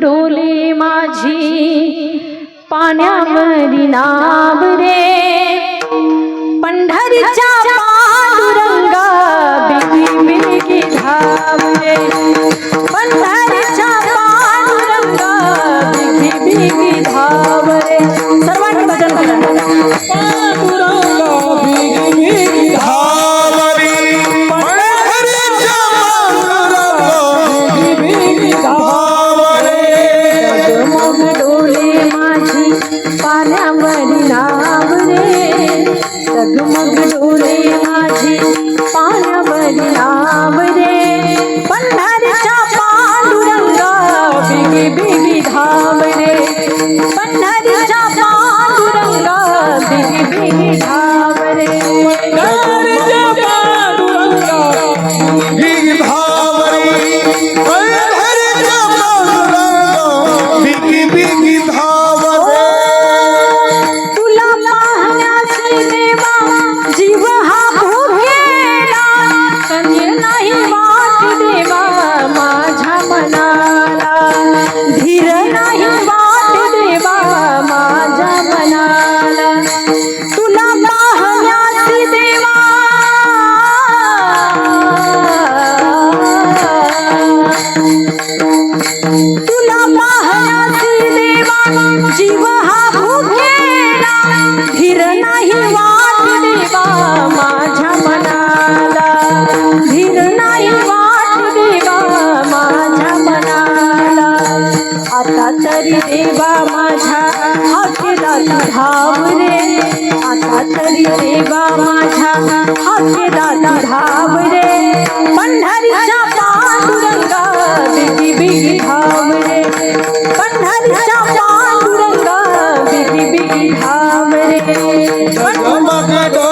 डोले माझी पाण्यावरी नाव रे पंढरीच्या डगमग डोले माझी पाण्यावरी नाव रे. पंढरीच्या पांडुरंगा बिगी बिगी धाव रे. पंढरीच्या पांडुरंगा बिगी बिगी धाव रे. तरी देवा माझ्या हाकेला धाव रे आता तरी देवा माझ्या हाकेला धाव रे पंढरीच्या पांडुरंगा बिगी बिगी धाव Don't